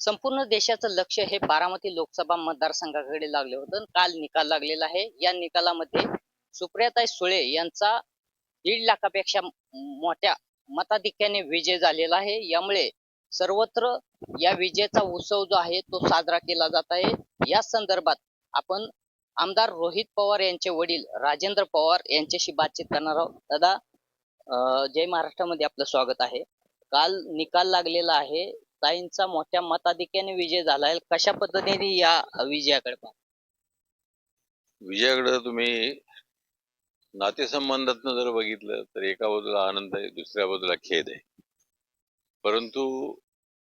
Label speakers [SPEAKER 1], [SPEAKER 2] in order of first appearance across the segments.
[SPEAKER 1] संपूर्ण देशाचं लक्ष हे बारामती लोकसभा मतदारसंघाकडे लागले होतं. आणि काल निकाल लागलेला आहे. या निकालामध्ये सुप्रियाताई सुळे यांचा दीड लाखापेक्षा मोठ्या मताधिक्याने विजय झालेला आहे. यामुळे सर्वत्र या विजयाचा उत्सव जो आहे तो साजरा केला जात आहे. या संदर्भात आपण आमदार रोहित पवार यांचे वडील राजेंद्र पवार यांच्याशी बातचीत करणार आहोत. दादा जय महाराष्ट्रामध्ये आपलं स्वागत आहे. काल निकाल लागलेला आहे. ताईंचा मोठ्या मताधिक्याने विजय झाला कशा पद्धतीने या विजयाकडे पाहता?
[SPEAKER 2] विजयाकडे तुम्ही नातेसंबंधातनं जर बघितलं तर एका बाजूला आनंद आहे दुसऱ्या बाजूला खेद आहे परंतु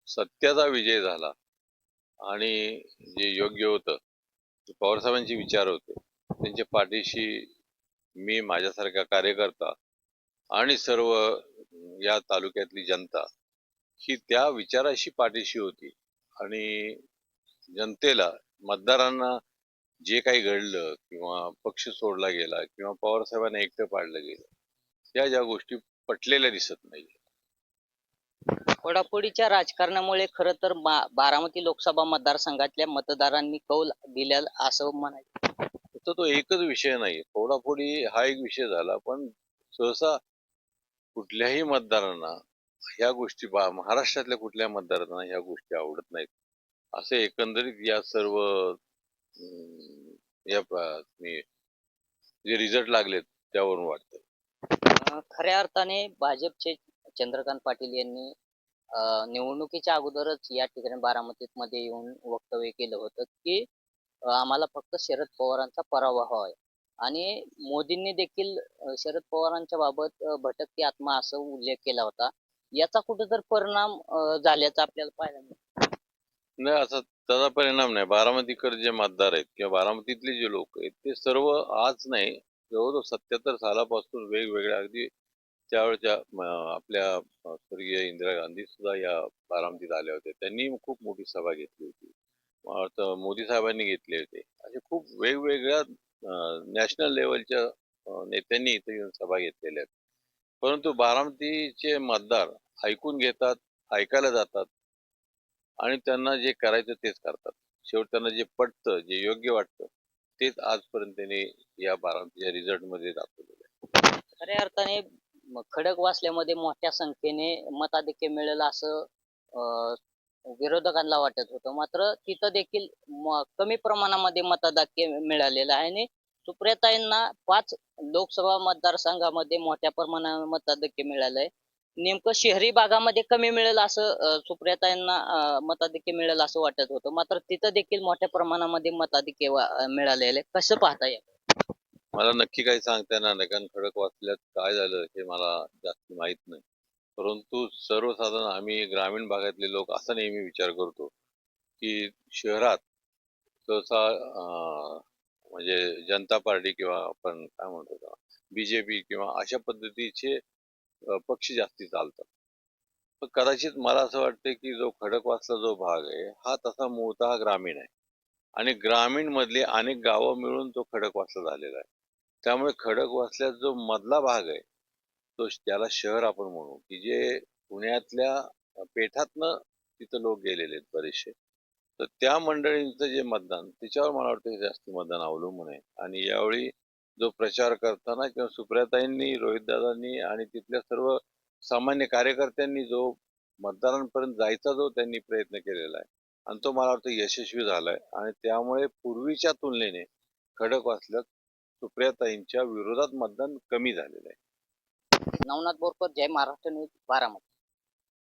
[SPEAKER 2] सत्याचा विजय झाला आणि जे योग्य होतं पवारसाहेबांचे विचार होते त्यांच्या पाठीशी मी माझ्यासारखा कार्यकर्ता आणि सर्व या तालुक्यातली जनता ही त्या विचाराशी पाठीशी होती. आणि जनतेला मतदारांना जे काही घडलं किंवा पक्ष सोडला गेला किंवा पवार साहेबांना एकटं पाडलं गेलं या ज्या गोष्टी पटलेल्या दिसत नाही
[SPEAKER 1] फोडाफोडीच्या राजकारणामुळे खरं तर बारामती लोकसभा मतदारसंघातल्या मतदारांनी कौल दिल्या असं म्हणायचं.
[SPEAKER 2] फक्त तो एकच विषय नाही फोडाफोडी हा एक विषय झाला पण सहसा कुठल्याही मतदारांना ह्या गोष्टी बा- महाराष्ट्रातल्या कुठल्या मतदारांना ह्या गोष्टी आवडत नाहीत. असे एकंदरीत या सर्व या मी- जे रिझल्ट लागलेत त्यावरून वाटतं
[SPEAKER 1] खऱ्या अर्थाने भाजपचे चंद्रकांत पाटील यांनी निवडणुकीच्या अगोदरच या ठिकाणी बारामतीत मध्ये येऊन वक्तव्य केलं होतं की आम्हाला फक्त शरद पवारांचा पराभव हवाय. आणि मोदींनी देखील शरद पवारांच्या बाबत भटकती आत्मा असं उल्लेख केला होता. याचा कुठेतरी परिणाम अं, झाल्याचा आपल्याला पाहायला
[SPEAKER 2] नाही असा त्याचा परिणाम नाही. बारामतीकर जे मतदार आहेत किंवा बारामतीतले जे लोक आहेत ते सर्व आज नाही जवळजवळ सत्याहत्तर सालापासून वेगवेगळ्या अगदी त्यावेळच्या म, आपल्या अ, स्वर्गीय इंदिरा गांधी सुद्धा या बारामतीत आल्या होत्या. त्यांनी खूप मोठी सभा घेतली होती. मोदी साहेबांनी घेतले होते. असे खूप वेगवेगळ्या नॅशनल लेवलच्या नेत्यांनी इथे येऊन सभा घेतलेल्या आहेत. परंतु बारामतीचे मतदार ऐकून घेतात ऐकायला जातात आणि त्यांना जे करायचं तेच करतात. शेवट त्यांना जे पटतं जे योग्य वाटतं तेच आजपर्यंत त्यांनी या बारामतीच्या रिझल्टमध्ये दाखवलेलं आहे.
[SPEAKER 1] खऱ्या अर्थाने खडक वाचल्यामध्ये मोठ्या संख्येने मताधिक्य मिळेल असं विरोधकांना वाटत होतं. मात्र तिथं देखील कमी प्रमाणामध्ये मताधिक्य मिळालेलं आहे आणि सुप्रियाताईंना पाच लोकसभा मतदारसंघामध्ये मोठ्या प्रमाणावर मताधिक्य मिळालंय. नेमकं शहरी भागामध्ये कमी मिळेल असं अं, सुप्रियाताईंना मताधिक्य मिळेल असं वाटत होतं. मात्र तिथं देखील मोठ्या प्रमाणामध्ये मताधिक्य मिळालेले. कसं पाहता येईल?
[SPEAKER 2] मला नक्की काही सांगता येणार नाही. कारण खडक वाचल्यात काय झालं हे मला जास्त माहीत नाही. परंतु सर्वसाधारण आम्ही ग्रामीण भागातले लोक असा नेहमी विचार करतो की शहरात सहसा म्हणजे जनता पार्टी किंवा आपण काय म्हणतो बीजेपी किंवा अशा पद्धतीचे पक्षी जास्ती चालतात. पण कदाचित मला असं वाटतं की जो खडकवासला जो भाग आहे हा तसा मूळतः ग्रामीण आहे. आणि ग्रामीण मधली अनेक गावं मिळून तो खडकवासला झालेला आहे. त्यामुळे खडकवासल्यात जो मधला भाग आहे तो त्याला शहर आपण म्हणू की जे पुण्यातल्या पेठातनं तिथं लोक गेलेले आहेत बरेचसे. तर त्या मंडळींचं जे मतदान त्याच्यावर मला वाटतं जास्त मतदान अवलंबून आहे. आणि यावेळी जो प्रचार करताना किंवा सुप्रियाताईंनी रोहितदादांनी आणि तिथल्या सर्व सामान्य कार्यकर्त्यांनी जो मतदारांपर्यंत जायचा जो त्यांनी प्रयत्न केलेला आहे आणि तो मला वाटतं यशस्वी झालाय. आणि त्यामुळे पूर्वीच्या तुलनेने खडक वाचल्यात सुप्रियाताईंच्या विरोधात मतदान कमी झालेलं आहे.
[SPEAKER 1] नवनाथ बोरकर जय महाराष्ट्र न्यूज बारामती.